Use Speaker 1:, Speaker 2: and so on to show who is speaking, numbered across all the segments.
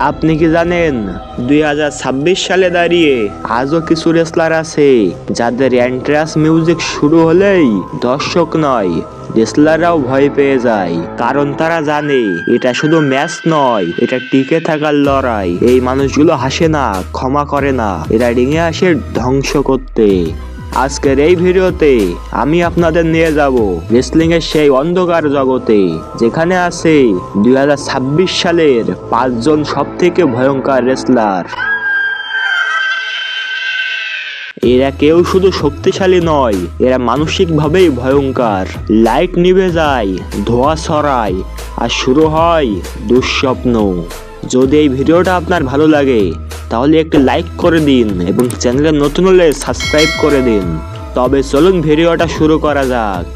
Speaker 1: আপনি কি জানেন, দুই হাজার ছাব্বিশ সালে দাঁড়িয়ে আজও কিছু রেসলার আছে যাদের এন্ট্রান্স মিউজিক শুরু হলেই দর্শক নয় রেসলাররাও ভয় পেয়ে যায়। কারণ তারা জানে, এটা শুধু ম্যাচ নয়, এটা টিকে থাকার লড়াই। এই মানুষগুলো হাসে না, ক্ষমা করে না। এরা রিঙে আসে ধ্বংস করতে। আজকের এই ভিডিওতে আমি আপনাদের নিয়ে যাব রেসলিং এর সেই অন্ধকার জগতে, যেখানে আছে দু হাজার ছাব্বিশ সালের পাঁচজন সব থেকে ভয়ঙ্কর রেসলার এরা কেউ শুধু শক্তিশালী নয়, এরা মানসিকভাবেই ভয়ঙ্কর। লাইট নিভে যায়, ধোয়া ছড়ায়, আর শুরু হয় দুঃস্বপ্ন। যদি এই ভিডিওটা আপনার ভালো লাগে তাহলে একটি লাইক করে দিন এবং চ্যানেলে নতুন হলে সাবস্ক্রাইব করে দিন। তবে চলুন ভিডিওটা শুরু করা যাক।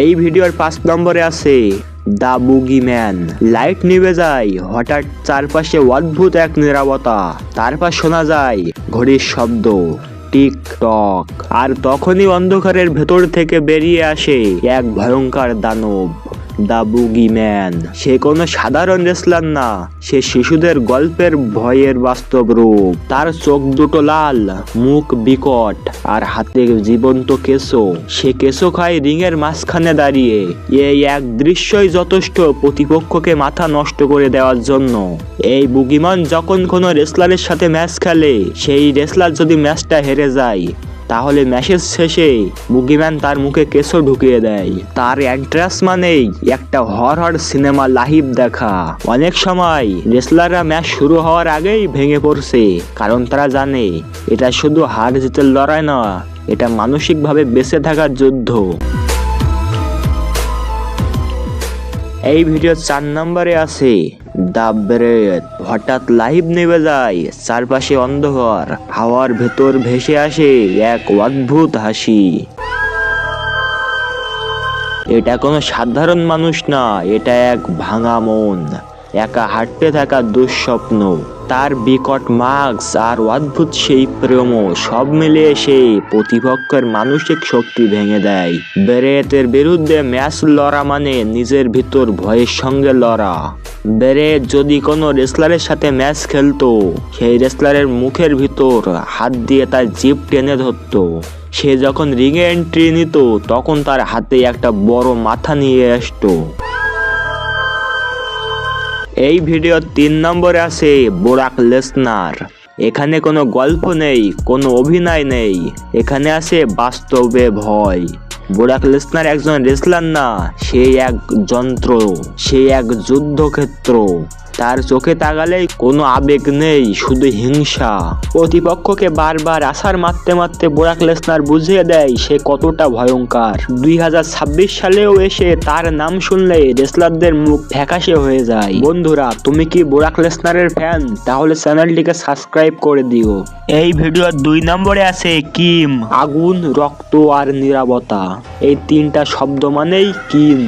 Speaker 1: এই ভিডিওর পাঁচ নম্বরে আছে দা বুগি ম্যান। লাইট নিভে যায়, হঠাৎ চারপাশে অদ্ভুত এক নিরাপত্তা তারপর শোনা যায়, ঘড়ির শব্দ টিক টক আর তখনই অন্ধকারের ভেতর থেকে বেরিয়ে আসে এক ভয়ঙ্কর দানব। দা বুগি ম্যান সে কোনো সাধারণ রেসলার না। সে শিশুদের গল্পের ভয়ের বাস্তব রূপ। তার চোখ দুটো লাল, মুখ বিকট, আর হাতে জীবন্ত কেশো সে কেশো খায় রিংয়ের মাঝখানে দাঁড়িয়ে। এই এক দৃশ্যই যথেষ্ট প্রতিপক্ষকে মাথা নষ্ট করে দেওয়ার জন্য। এই বুগিমান যখন কোনো রেসলারের সাথে ম্যাচ খেলে, সেই রেসলার যদি ম্যাচটা হেরে যায় তাহলে ম্যাচের শেষে বুগিম্যান তার মুখে কেশো ঢুকিয়ে দেয়। তার অ্যাড্রেস মানেই একটা হরর সিনেমা লাইভ দেখা। অনেক সময় রেসলাররা ম্যাচ শুরু হওয়ার আগেই ভেঙে পড়ছে, কারণ তারা জানে এটা শুধু হার জিতের লড়াই না এটা মানসিকভাবে বেঁচে থাকার যুদ্ধ। এই ভিডিও চার নম্বরে আছে। হঠাৎ লাইভ নেমে যায়। চারপাশে অন্ধকার। হাওয়ার ভেতর ভেসে আসে এক অদ্ভুত হাসি। এটা কোনো সাধারণ মানুষ না, এটা এক ভাঙা মন। একা হাঁটতে থাকা দুঃস্বপ্ন। তার বিকট মাস্ক আর অদ্ভুত সেই প্রেম সব মিলিয়ে সে প্রতিপক্ষের মানসিক শক্তি ভেঙে দেয়। বেরেতের বিরুদ্ধে ম্যাচ লড়া মানে নিজের ভিতর ভয়ের সঙ্গে লড়া। বেরেত যদি কোনো রেসলারের সাথে ম্যাচ খেলতো, সেই রেসলারের মুখের ভিতর হাত দিয়ে তার জিপ টেনে ধরতো। সে যখন রিংয়ে এন্ট্রি নিত, তখন তার হাতে একটা বড় মাথা নিয়ে আসতো। এই ভিডিও তিন নম্বরে আছে বোরাক লেসনার। এখানে কোনো গল্প নেই, কোনো অভিনয় নেই। এখানে আছে বাস্তবে ভয়। বোরাক লেসনার একজন রেসলার না, সে এক যন্ত্র, সে এক যুদ্ধক্ষেত্র। তার চোখে তাকালেই কোনো আবেগ নেই, শুধু হিংসা। প্রতিপক্ষকে বারবার আসার মারতে মারতে বোরাক লেসনার বুঝিয়ে দেয়, সে কতটা ভয়ঙ্কর। দুই হাজার ছাব্বিশ সালেও এসে তার নাম শুনলে রেসলারদের মুখ ফ্যাকাশে হয়ে যায়। বন্ধুরা, তুমি কি বোরাক লেসনারের ফ্যান? তাহলে চ্যানেলটিকে সাবস্ক্রাইব করে দিও। এই ভিডিওর দুই নম্বরে আছে কিম, আগুন, রক্ত আর নিরাপত্তা। এই তিনটা শব্দ মানেই কিম।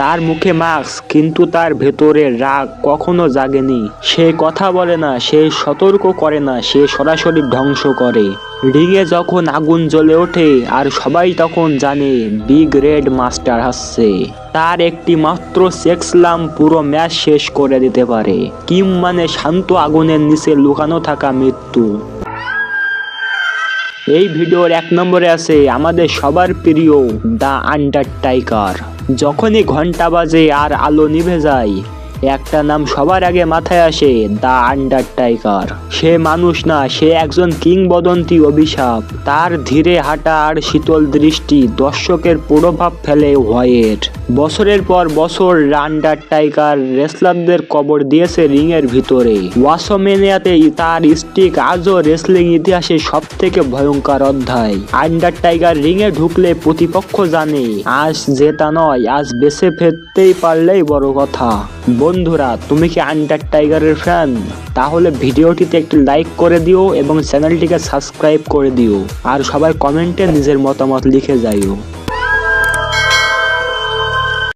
Speaker 1: তার মুখে মাস্ক, কিন্তু তার ভেতরে রাগ কখনো জাগেনি। সে কথা বলে না, সে সতর্ক করে না, সে সরাসরি ধ্বংস করে। রিঙে যখন আগুন জ্বলে ওঠে, আর সবাই তখন জানে বিগ রেড মাস্টার আসছে তার একটি মাত্র সেক্সলাম পুরো ম্যাচ শেষ করে দিতে পারে। কিম মানে শান্ত আগুনের নিচে লুকানো থাকা মৃত্যু। এই ভিডিওর এক নম্বরে আছে আমাদের সবার প্রিয় দ্য আন্ডারটাইকার। যখনই ঘণ্টা বাজে আর আলো নিভে যায় একটা নাম সবার আগে মাথায় আসে, দ্য আন্ডারটাইকার সে মানুষ না, সে একজন কিংবদন্তি অভিশাপ। তার ধীরে হাঁটা আর শীতল দৃষ্টি দর্শকের প্রভাব ফেলে ভয়ের। বছরের পর বছর রান্ডার আন্ডারটাইকার রেসলারদের কবর দিয়েছে রিংয়ের ভিতরে। ওয়াসোমেনিয়াতে তার স্টিক আজও রেসলিং ইতিহাসে সব থেকে ভয়ঙ্কর অধ্যায়। আন্ডারটাইগার রিংয়ে ঢুকলে প্রতিপক্ষ জানে, আজ জেতা নয়, আজ বেছে ফেরতেই পারলেই বড় কথা। বন্ধুরা, তুমি কি আন্ডার টাইগারের ফ্যান? তাহলে ভিডিওটিতে একটি লাইক করে দিও এবং চ্যানেলটিকে সাবস্ক্রাইব করে দিও। আর সবার কমেন্টে নিজের মতামত লিখে যাইও।